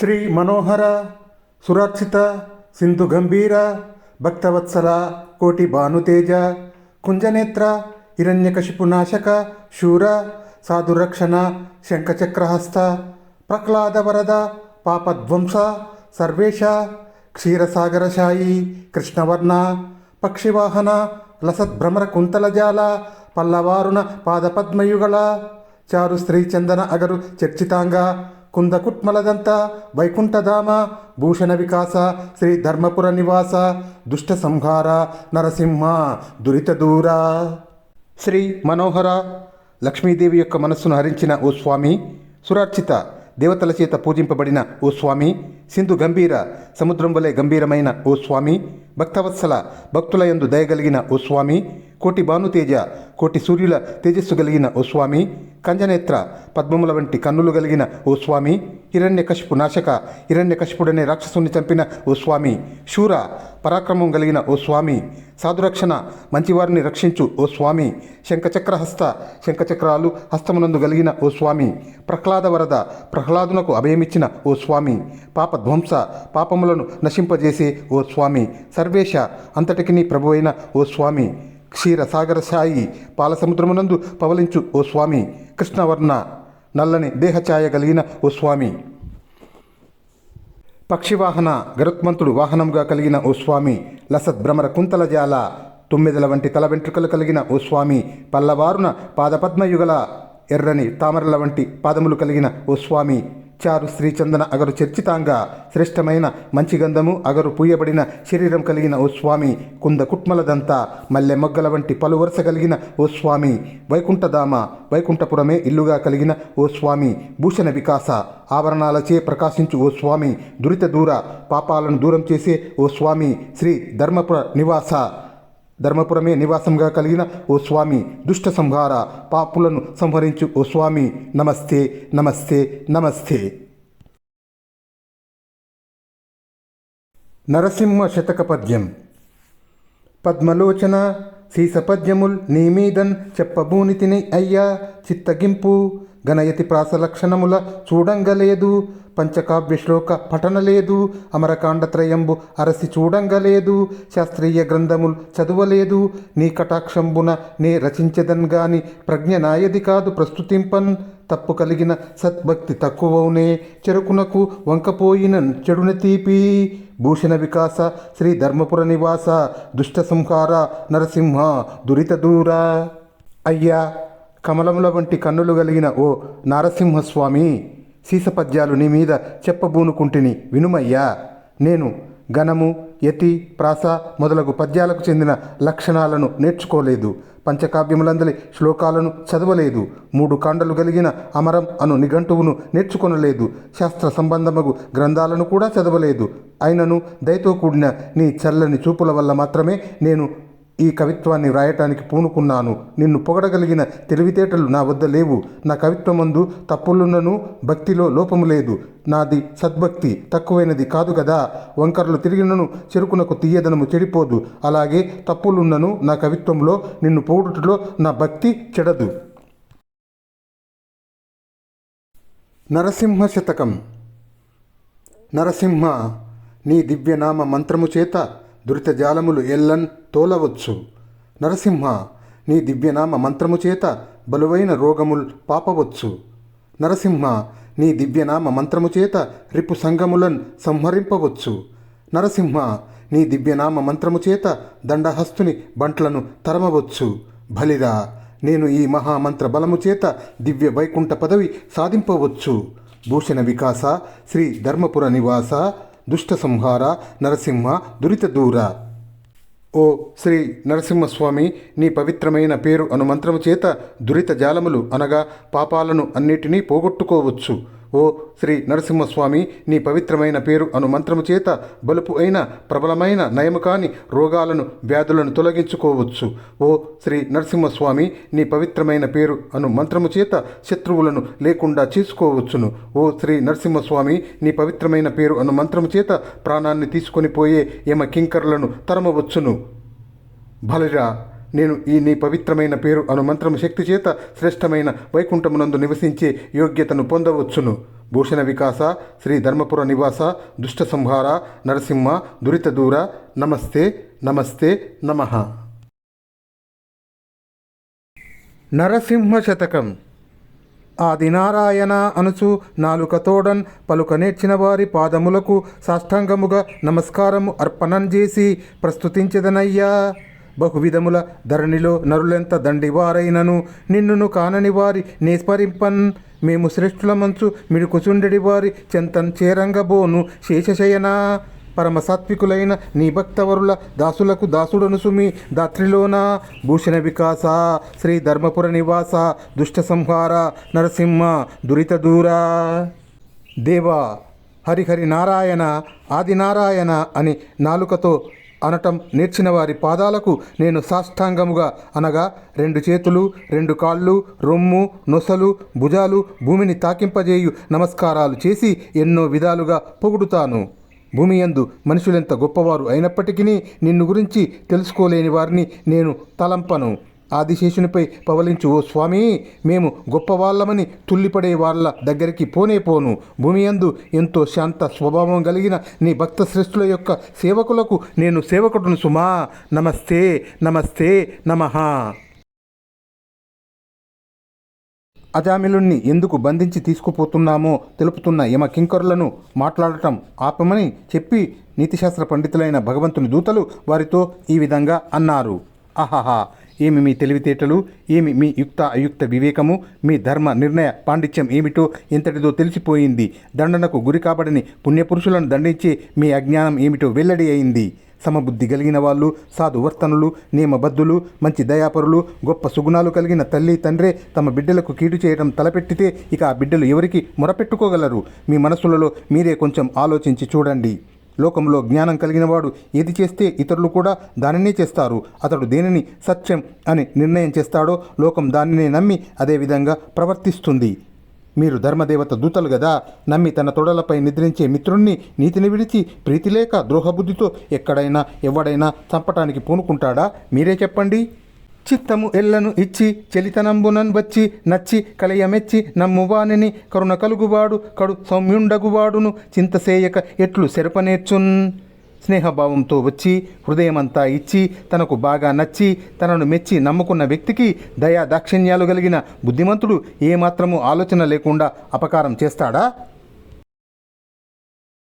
శ్రీ మనోహర సురక్షిత సింధు గంభీర భక్తవత్సల కోటి భానుతేజ కుంజనేత్ర హిరణ్యకశిపునాశక శూర సాధురక్షణ శంఖచక్రహస్త ప్రహ్లాదవరద పాపధ్వంస సర్వేష క్షీరసాగరశాయి కృష్ణవర్ణ పక్షివాహన లసద్భ్రమర కుంతలజాల పల్లవారుణ పాదపద్మయుగళ చారు శ్రీచందన అగరు చర్చితాంగ కుందకుట్మలదంత వైకుంఠధామ భూషణ వికాస శ్రీ ధర్మపుర నివాస దుష్ట సంహార నరసింహ దురిత దూర. శ్రీ మనోహర లక్ష్మీదేవి యొక్క మనస్సును హరించిన ఓ స్వామి సురార్చిత దేవతల చేత పూజింపబడిన ఓ స్వామి సింధు గంభీర సముద్రం వలె గంభీరమైన ఓ స్వామి భక్తవత్సల భక్తులయందు దయగలిగిన ఓ స్వామి కోటి భానుతేజ కోటి సూర్యుల తేజస్సు కలిగిన ఓ స్వామి కంజనేత్ర పద్మముల వంటి కన్నులు కలిగిన ఓ స్వామి హిరణ్యకశిపు నాశక హిరణ్యకశిపుడనే రాక్షసుని చంపిన ఓ స్వామి. శూర పరాక్రమం కలిగిన ఓ స్వామి. సాధురక్షణ మంచివారిని రక్షించు ఓ స్వామి. శంఖచక్రహస్త శంఖచక్రాలు హస్తమునందు కలిగిన ఓ స్వామి. ప్రహ్లాద వరద ప్రహ్లాదునకు అభయమిచ్చిన ఓ స్వామి. పాపధ్వంస పాపములను నశింపజేసే ఓ స్వామి. సర్వేశ అంతటికి నీ ప్రభువైన ఓ స్వామి. క్షీర సాగర సాయి పాలసముద్రమునందు పవలించు ఓ స్వామి. కృష్ణవర్ణ నల్లని దేహఛాయ కలిగిన ఓ స్వామి. పక్షివాహన గరుత్మంతుడు వాహనంగా కలిగిన ఓ స్వామి. లసత్ భ్రమర కుంతల జాల తుమ్మిదల వంటి తల వెంట్రుకలు కలిగిన ఓ స్వామి. పల్లవారున పాదపద్మయుగల ఎర్రని తామరల వంటి పాదములు కలిగిన ఓ స్వామి. చారు శ్రీచందన అగరు చర్చితాంగ. శ్రేష్టమైన మంచి గంధము అగరు పూయబడిన శరీరం కలిగిన ఓ స్వామి కుంద కుట్మలదంతా. మల్లె మొగ్గల వంటి పలు వరుస కలిగిన ఓ స్వామి. వైకుంఠధామ వైకుంఠపురమే ఇల్లుగా కలిగిన ఓ స్వామి. భూషణ వికాస ఆభరణాలచే ప్రకాశించు ఓ స్వామి. దురిత దూర పాపాలను దూరం చేసే ఓ స్వామి. శ్రీ ధర్మపుర నివాస. ధర్మపురమే నివాసంగా కలిగిన ఓ స్వామి దుష్ట సంహార పాపులను సంహరించు ఓ స్వామి. నమస్తే నమస్తే నమస్తే. నరసింహ శతక పద్యం. పద్మలోచన సీసపద్యముల్ నీమీదన్ చెప్పబూని తిని అయ్యా చిత్తగింపు. గణయతి ప్రాసలక్షణముల చూడంగలేదు పంచకావ్య శ్లోక పఠనలేదు అమరకాండత్రయంబు అరసి చూడంగలేదు శాస్త్రీయ గ్రంథములు చదువలేదు నీ కటాక్షంబున నే రచించదన్ గాని ప్రజ్ఞ నాయది కాదు ప్రస్తుతింపన్ తప్పు కలిగిన సద్భక్తి తక్కువవునే చెరుకునకు వంకపోయిన చెడున తీపి భూషణ వికాస శ్రీ ధర్మపుర నివాస దుష్ట సంహార నరసింహ దురిత దూర. అయ్యా కమలముల వంటి కన్నులు కలిగిన ఓ నారసింహస్వామి సీసపద్యాలు నీ మీద చెప్పబూనుకుంటుని వినుమయ్యా. నేను ఘనము యతి ప్రాస మొదలగు పద్యాలకు చెందిన లక్షణాలను నేర్చుకోలేదు. పంచకావ్యములందలి శ్లోకాలను చదవలేదు. మూడు కాండలు కలిగిన అమరం అను నిఘంటువును నేర్చుకొనలేదు. శాస్త్ర సంబంధమగు గ్రంథాలను కూడా చదవలేదు. అయినను దయతో కూడిన నీ చల్లని చూపుల వల్ల మాత్రమే నేను ఈ కవిత్వాన్ని వ్రాయటానికి పూనుకున్నాను. నిన్ను పొగడగలిగిన తెలివితేటలు నా వద్ద లేవు. నా కవిత్వమందు తప్పులున్నను భక్తిలో లోపము లేదు. నాది సద్భక్తి తక్కువైనది కాదు కదా వంకరలు తిరిగినను చెరుకునకు తీయదనము చెడిపోదు. అలాగే తప్పులున్నను నా కవిత్వంలో నిన్ను పొగుడుటలో నా భక్తి చెడదు. నరసింహ శతకం. నరసింహ నీ దివ్యనామ మంత్రము చేత దురితజాలములు ఎల్లన్ తోలవచ్చు. నరసింహ నీ దివ్యనామ మంత్రము చేత బలువైన రోగముల్ పాపవచ్చు. నరసింహ నీ దివ్యనామ మంత్రము చేత రిపు సంగములను సంహరింపవచ్చు. నరసింహ నీ దివ్యనామ మంత్రము చేత దండహస్తుని బంట్లను తరమవచ్చు. బలిరా నేను ఈ మహామంత్ర బలము చేత దివ్య వైకుంఠ పదవి సాధింపవచ్చు. భూషణ వికాస శ్రీ ధర్మపుర నివాస దుష్ట సంహార నరసింహ దురిత దూర ఓ శ్రీ నరసింహస్వామి నీ పవిత్రమైన పేరు అను మంత్రము చేత దురిత జాలములు అనగా పాపాలను అన్నిటినీ పోగొట్టుకోవచ్చు. ఓ శ్రీ నరసింహస్వామి నీ పవిత్రమైన పేరు అను మంత్రము చేత బలుపు అయిన ప్రబలమైన నయము కాని రోగాలను వ్యాధులను తొలగించుకోవచ్చు. ఓ శ్రీ నరసింహస్వామి నీ పవిత్రమైన పేరు అను మంత్రము చేత శత్రువులను లేకుండా చేసుకోవచ్చును. ఓ శ్రీ నరసింహస్వామి నీ పవిత్రమైన పేరు అను మంత్రము చేత ప్రాణాన్ని తీసుకొని పోయే యమ కింకర్లను తరమవచ్చును. బలిరా నేను ఈ నీ పవిత్రమైన పేరు అను మంత్రము శక్తి చేత శ్రేష్టమైన వైకుంఠమునందు నివసించే యోగ్యతను పొందవచ్చును. భూషణ వికాస శ్రీ ధర్మపుర నివాస దుష్ట సంహార నరసింహ దురిత దూర నమస్తే నమస్తే నమః. నరసింహ శతకం. ఆదినారాయణ అనుచు నాలుకతోడన్ పలుక వారి పాదములకు సాష్టాంగముగా నమస్కారము అర్పణం చేసి ప్రస్తుతించదనయ్యా. బహువిధముల ధరణిలో నరులెంత దండివారైనను? నిన్నును కానని వారి నిస్మరింపన్ మేము శ్రేష్ఠుల మంచు కుచుండెడి వారి చెంతన్ చేరంగబోను శేషశయనా? పరమ సాత్వికులైన నీ భక్తవరుల దాసులకు దాసుడను సుమి దాత్రిలోన భూషణ వికాస శ్రీ ధర్మపుర నివాస దుష్ట సంహార నరసింహ దురిత దూరా. దేవా హరిహరి నారాయణ ఆది నారాయణ అని నాలుకతో అనటం నేర్చిన వారి పాదాలకు నేను సాష్టాంగముగా అనగా రెండు చేతులు రెండు కాళ్ళు రొమ్ము నొసలు భుజాలు భూమిని తాకింపజేయు నమస్కారాలు చేసి ఎన్నో విధాలుగా పొగుడుతాను. భూమి యందు మనుషులెంత గొప్పవారు అయినప్పటికీ నిన్ను గురించి తెలుసుకోలేని వారిని నేను తలంపను. ఆదిశేషునిపై పవలించు ఓ స్వామి మేము గొప్పవాళ్ళమని తుల్లిపడే వాళ్ళ దగ్గరికి పోనే పోను. భూమి యందు ఎంతో శాంత స్వభావం కలిగిన నీ భక్త శ్రేష్ఠుల యొక్క సేవకులకు నేను సేవకుడును సుమా. నమస్తే నమస్తే నమః. అజామిలుణ్ణి ఎందుకు బంధించి తీసుకుపోతున్నామో తెలుపుతున్న యమ కింకరులను మాట్లాడటం ఆపమని చెప్పి నీతిశాస్త్ర పండితులైన భగవంతుని దూతలు వారితో ఈ విధంగా అన్నారు. ఆహాహా ఏమి మీ తెలివితేటలు ఏమి మీ యుక్త అయుక్త వివేకము మీ ధర్మ నిర్ణయ పాండిత్యం ఏమిటో ఇంతటిదో తెలిసిపోయింది. దండనకు గురి కాబడని పుణ్యపురుషులను దండించే మీ అజ్ఞానం ఏమిటో వెల్లడి అయింది. సమబుద్ధి కలిగిన వాళ్ళు సాధువర్తనులు నియమబద్ధులు మంచి దయాపరులు గొప్ప సుగుణాలు కలిగిన తల్లి తండ్రే తమ బిడ్డలకు కీడు చేయడం తలపెట్టితే ఇక ఆ బిడ్డలు ఎవరికి మొరపెట్టుకోగలరు? మీ మనసులలో మీరే కొంచెం ఆలోచించి చూడండి. లోకంలో జ్ఞానం కలిగినవాడు ఏది చేస్తే ఇతరులు కూడా దానినే చేస్తారు. అతడు దేనిని సత్యం అని నిర్ణయం చేస్తాడో లోకం దానినే నమ్మి అదేవిధంగా ప్రవర్తిస్తుంది. మీరు ధర్మదేవత దూతలు గదా నమ్మి తన తొడలపై నిద్రించే మిత్రుణ్ణి నీతిని విడిచి ప్రీతి లేక ద్రోహబుద్ధితో ఎక్కడైనా ఎవడైనా చంపటానికి పూనుకుంటాడా? మీరే చెప్పండి. చిత్తము ఎల్లను ఇచ్చి చెలితనంబునన్ వచ్చి నచ్చి కలయమెచ్చి నమ్మువానిని కరుణ కలుగువాడు కడు సౌమ్యుండగువాడును చింతసేయక ఎట్లు శరపనేర్చున్. స్నేహభావంతో వచ్చి హృదయమంతా ఇచ్చి తనకు బాగా నచ్చి తనను మెచ్చి నమ్ముకున్న వ్యక్తికి దయా దాక్షిణ్యాలు కలిగిన బుద్ధిమంతుడు ఏమాత్రము ఆలోచన లేకుండా అపకారం చేస్తాడా?